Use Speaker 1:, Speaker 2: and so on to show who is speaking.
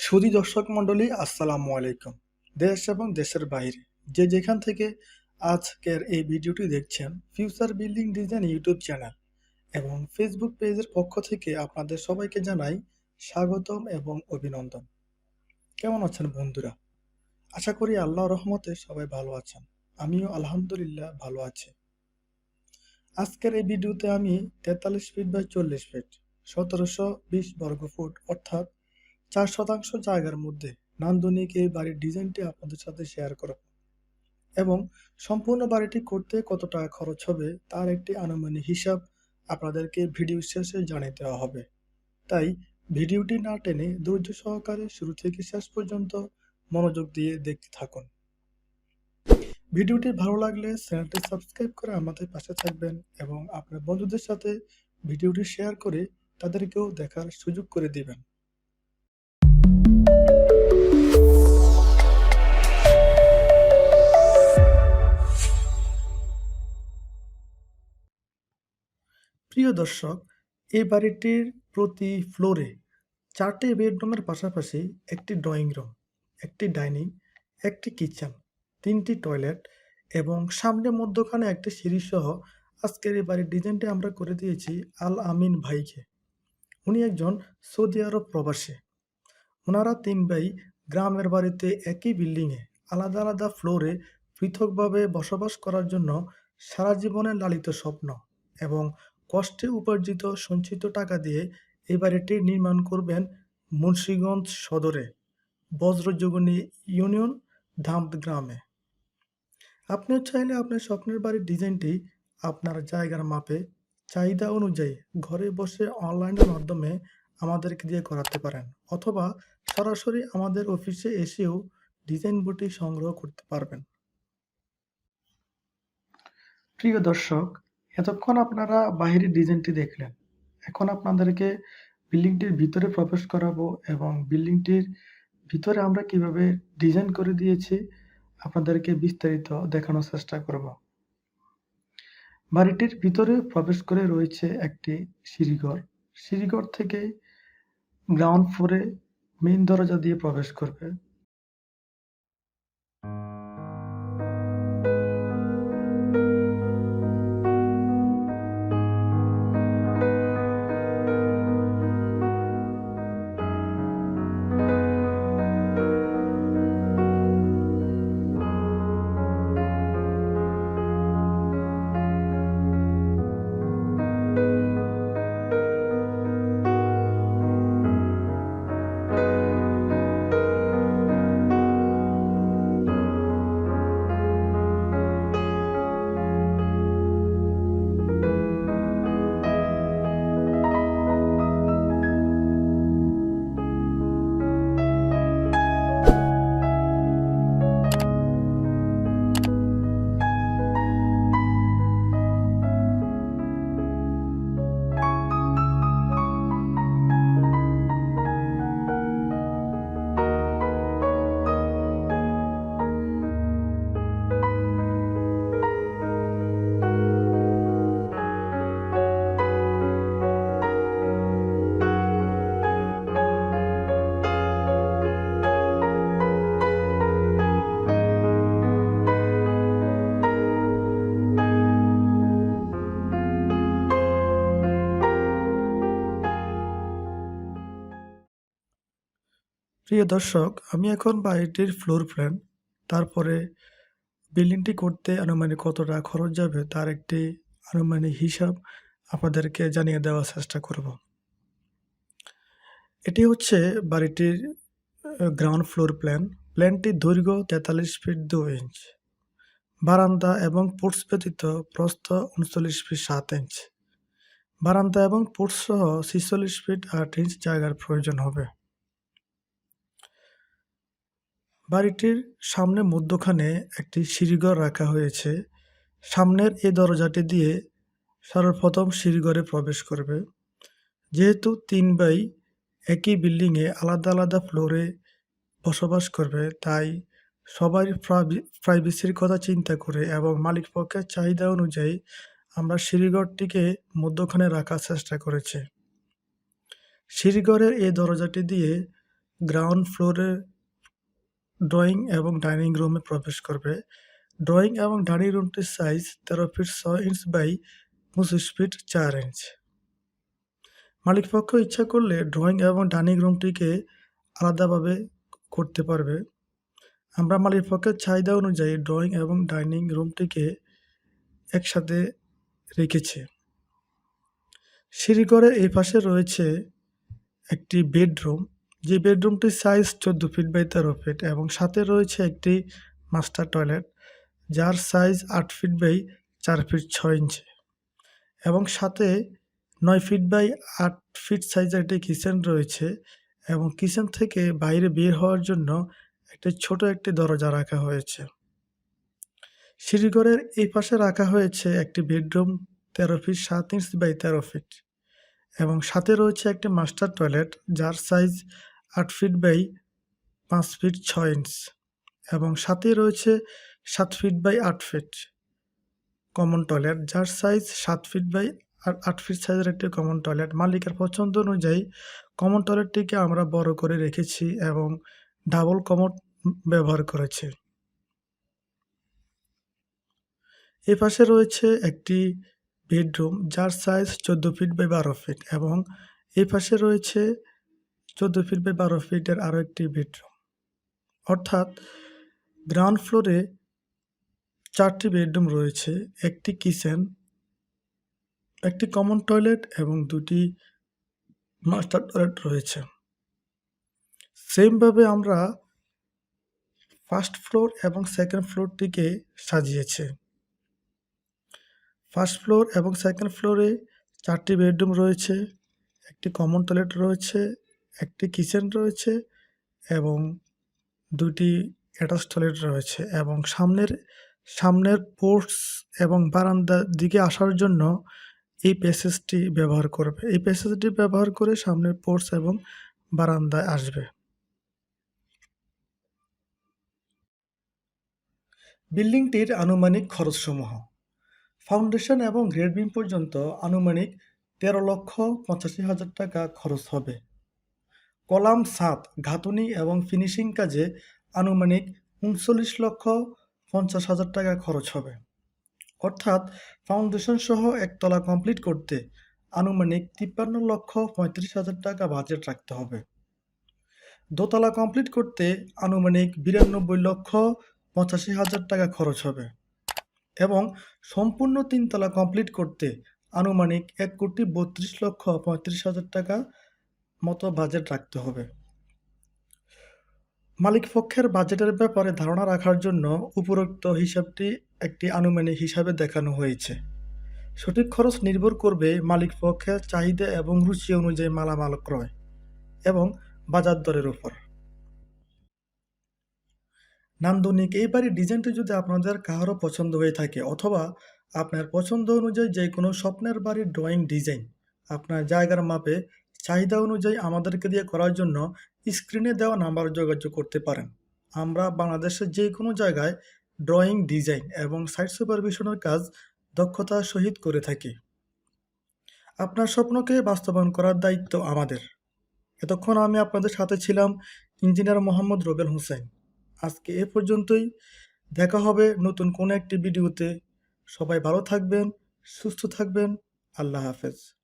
Speaker 1: সুধী দর্শক মণ্ডলী, আসসালামু আলাইকুম। দেশ এবং দেশের বাইরে যে যেখান থেকে আজকের এই ভিডিওটি দেখছেন future building design YouTube channel এবং ফেসবুক পেজের পক্ষ থেকে আপনাদের সবাইকে জানাই স্বাগতম এবং অভিনন্দন। কেমন আছেন বন্ধুরা? আশা করি আল্লাহ রহমতে সবাই ভালো আছেন। আমিও আলহামদুলিল্লাহ ভালো আছি। আজকের এই ভিডিওতে আমি তেতাল্লিশ ফিট বাই চল্লিশ ফিট সতেরোশো বিশ বর্গ ফুট অর্থাৎ চার শতাংশ জায়গার মধ্যে নান্দনিক এই বাড়ির ডিজাইনটি আপনাদের সাথে শেয়ার করব এবং সম্পূর্ণ বাড়িটি করতে কত টাকা খরচ হবে তার একটি আনুমানিক হিসাব আপনাদেরকে ভিডিও শেষে জানিয়ে দেওয়া হবে। তাই ভিডিওটি না টেনে ধৈর্য সহকারে শুরু থেকে শেষ পর্যন্ত মনোযোগ দিয়ে দেখতে থাকুন। ভিডিওটি ভালো লাগলে চ্যানেলটি সাবস্ক্রাইব করে আমাদের পাশে থাকবেন এবং আপনার বন্ধুদের সাথে ভিডিওটি শেয়ার করে তাদেরকেও দেখার সুযোগ করে দিবেন। প্রিয় দর্শক, এই বাড়িটির প্রতি ফ্লোরে চারটি বেডরুমের পাশাপাশি একটি ড্রয়িং রুম, একটি ডাইনিং, একটি কিচেন, তিনটি টয়লেট এবং সামনে মধ্যখানে একটি সিঁড়ি সহ আজকের এই বাড়ির ডিজাইনটি আমরা করে দিয়েছি আল আমিন ভাইকে। উনি একজন সৌদি আরব প্রবাসী। ওনারা তিন ভাই গ্রামের বাড়িতে একই বিল্ডিংয়ে আলাদা আলাদা ফ্লোরে পৃথকভাবে বসবাস করার জন্য সারা জীবনের লালিত স্বপ্ন এবং কষ্টে উপার্জিত সঞ্চিত টাকা দিয়ে এই বাড়িটি নির্মাণ করবেন মুন্সীগঞ্জ সদরে, বজ্রযোগিনী ইউনিয়ন, ধামদ গ্রামে। আপনিও চাইলে আপনার স্বপ্নের বাড়ির ডিজাইনটি আপনার জায়গার মাপে, চাহিদা অনুযায়ী ঘরে বসে অনলাইনের মাধ্যমে আমাদেরকে দিয়ে করাতে পারেন, অথবা সরাসরি আমাদের অফিসে এসেও ডিজাইন বইটি সংগ্রহ করতে পারবেন। প্রিয় দর্শক এতক্ষণ আপনারা বাহিরের ডিজাইনটি দেখলেন। এখন আপনাদেরকে বিল্ডিংটির ভিতরে প্রবেশ করাবো এবং বিল্ডিংটির ভিতরে আমরা কীভাবে ডিজাইন করে দিয়েছি আপনাদেরকে বিস্তারিত দেখানোর চেষ্টা করব। বাড়িটির ভিতরে প্রবেশ করে রয়েছে একটি সিঁড়িঘর। সিঁড়িঘর থেকে গ্রাউন্ড ফ্লোরে মেইন দরজা দিয়ে প্রবেশ করবে। প্রিয় দর্শক, আমি এখন বাড়িটির ফ্লোর প্ল্যান তারপরে বিল্ডিংটি করতে আনুমানিক কতটা খরচ যাবে তার একটি আনুমানিক হিসাব আপনাদেরকে জানিয়ে দেওয়ার চেষ্টা করব। এটি হচ্ছে বাড়িটির গ্রাউন্ড ফ্লোর প্ল্যান প্ল্যানটির দৈর্ঘ্য তেতাল্লিশ ফিট দু ইঞ্চ বারান্দা এবং পোর্টস ব্যতীত প্রস্থ উনচল্লিশ ফিট সাত ইঞ্চ বারান্দা এবং পোর্টস সহ ছিচল্লিশ ফিট আট ইঞ্চ জায়গার প্রয়োজন হবে। বাড়িটির সামনে মধ্যখানে একটি সিঁড়িঘর রাখা হয়েছে। সামনের এই দরজাটি দিয়ে সর্বপ্রথম সিঁড়িঘরে প্রবেশ করবে। যেহেতু তিন বাই একই বিল্ডিংয়ে আলাদা আলাদা ফ্লোরে বসবাস করবে, তাই সবাই প্রাইভেসির কথা চিন্তা করে এবং মালিক পক্ষের চাহিদা অনুযায়ী আমরা সিঁড়িঘরটিকে মধ্যখানে রাখার চেষ্টা করেছি। সিঁড়িঘরের এই দরজাটি দিয়ে গ্রাউন্ড ফ্লোরে ড্রয়িং এবং ডাইনিং রুমে প্রবেশ করবে। ড্রয়িং এবং ডাইনিং রুমটির সাইজ তেরো ফিট ছয় ইঞ্চ বাই পঁচিশ ফিট চার ইঞ্চ মালিকপক্ষ ইচ্ছা করলে ড্রয়িং এবং ডাইনিং রুমটিকে আলাদাভাবে করতে পারবে। আমরা মালিকপক্ষের চাহিদা অনুযায়ী ড্রয়িং এবং ডাইনিং রুমটিকে একসাথে রেখেছি। সিঁড়িঘরের এই পাশে রয়েছে একটি বেডরুম যে বেডরুমটির সাইজ চোদ্দ ফিট বাই তেরো ফিট এবং সাথে রয়েছে একটি মাস্টার টয়লেট, যার সাইজ আট ফিট বাই চার ফিট ছয় ইঞ্চি এবং সাথে নয় ফিট বাই আট ফিট সাইজের একটি কিচেন রয়েছে এবং কিচেন থেকে বাইরে বের হওয়ার জন্য একটি ছোট একটি দরজা রাখা হয়েছে। সিঁড়িঘরের এই পাশে রাখা হয়েছে একটি বেডরুম তেরো ফিট সাত ইঞ্চ বাই তেরো ফিট এবং সাথে রয়েছে একটি মাস্টার টয়লেট, যার সাইজ আট ফিট বাই পাঁচ ফিট ছয় ইঞ্চ এবং সাথে রয়েছে সাত ফিট বাই আট ফিট কমন টয়লেট যার সাইজ সাত ফিট বাই আর আট ফিট সাইজের একটি কমন টয়লেট মালিকের পছন্দ অনুযায়ী কমন টয়লেটটিকে আমরা বড় করে রেখেছি এবং ডাবল কমোড ব্যবহার করেছি। এ পাশে রয়েছে একটি বেডরুম যার সাইজ চোদ্দ ফিট বাই বারো ফিট এবং এই পাশে রয়েছে চোদ্দ ফিট বাই বারো ফিটের আরও একটি বেডরুম। অর্থাৎ গ্রাউন্ড ফ্লোরে চারটি বেডরুম রয়েছে, একটি কিচেন, একটি কমন টয়লেট এবং দুটি মাস্টার টয়লেট রয়েছে। সেমভাবে আমরা ফার্স্ট ফ্লোর এবং সেকেন্ড ফ্লোরটিকে সাজিয়েছে। ফার্স্ট ফ্লোর এবং সেকেন্ড ফ্লোরে চারটি বেডরুম রয়েছে, একটি কমন টয়লেট রয়েছে একটি কিচেন রয়েছে এবং দুটি অ্যাটাচ টয়লেট রয়েছে এবং সামনের সামনের পোর্টস এবং বারান্দার দিকে আসার জন্য এই প্যাসেজটি ব্যবহার করবে। এই প্যাসেজটি ব্যবহার করে সামনের পোর্টস এবং বারান্দায় আসবে। বিল্ডিংটির আনুমানিক খরচসমূহ। ফাউন্ডেশন এবং গ্রেড বিম পর্যন্ত আনুমানিক তেরো লক্ষ পঁচাশি হাজার টাকা খরচ হবে। কলাম সাত, ঘাতুনি এবং ফিনিশিং কাজে আনুমানিক উনচল্লিশ লক্ষ পঞ্চাশ হাজার টাকা খরচ হবে। অর্থাৎ ফাউন্ডেশন সহ একতলা কমপ্লিট করতে আনুমানিক তিপ্পান্ন লক্ষ পঁয়ত্রিশ হাজার টাকা বাজেট রাখতে হবে। দোতলা কমপ্লিট করতে আনুমানিক বিরানব্বই লক্ষ পঁচাশি হাজার টাকা খরচ হবে এবং সম্পূর্ণ তিনতলা কমপ্লিট করতে আনুমানিক এক কোটি বত্রিশ লক্ষ পঁয়ত্রিশ হাজার টাকা মতো বাজেট রাখতে হবে। মালিক পক্ষের বাজেটের ব্যাপারে ধারণা রাখার জন্য উপরোক্ত হিসাবটি একটি আনুমানিক হিসাবে দেখানো হয়েছে। সঠিক খরচ নির্ভর করবে মালিক পক্ষের চাহিদা এবং রুচি অনুযায়ী মালামাল ক্রয় এবং বাজার দরের উপর। নান্দনিক এই বাড়ির ডিজাইনটি যদি আপনাদের কারও পছন্দ হয়ে থাকে অথবা আপনার পছন্দ অনুযায়ী যে কোনো স্বপ্নের বাড়ির ড্রয়িং ডিজাইন আপনার জায়গার মাপে চাহিদা অনুযায়ী আমাদেরকে দিয়ে করার জন্য স্ক্রিনে দেওয়া নাম্বার যোগাযোগ করতে পারেন। আমরা বাংলাদেশের যে কোনো জায়গায় ড্রয়িং ডিজাইন এবং সাইট সুপারভিশনের কাজ দক্ষতার সহিত করে থাকি। আপনার স্বপ্নকে বাস্তবায়ন করার দায়িত্ব আমাদের। এতক্ষণ আমি আপনাদের সাথে ছিলাম ইঞ্জিনিয়ার মোহাম্মদ রবেল হোসেন আজকে এ পর্যন্তই। দেখা হবে নতুন কোনো একটি ভিডিওতে। সবাই ভালো থাকবেন, সুস্থ থাকবেন। আল্লাহ হাফেজ।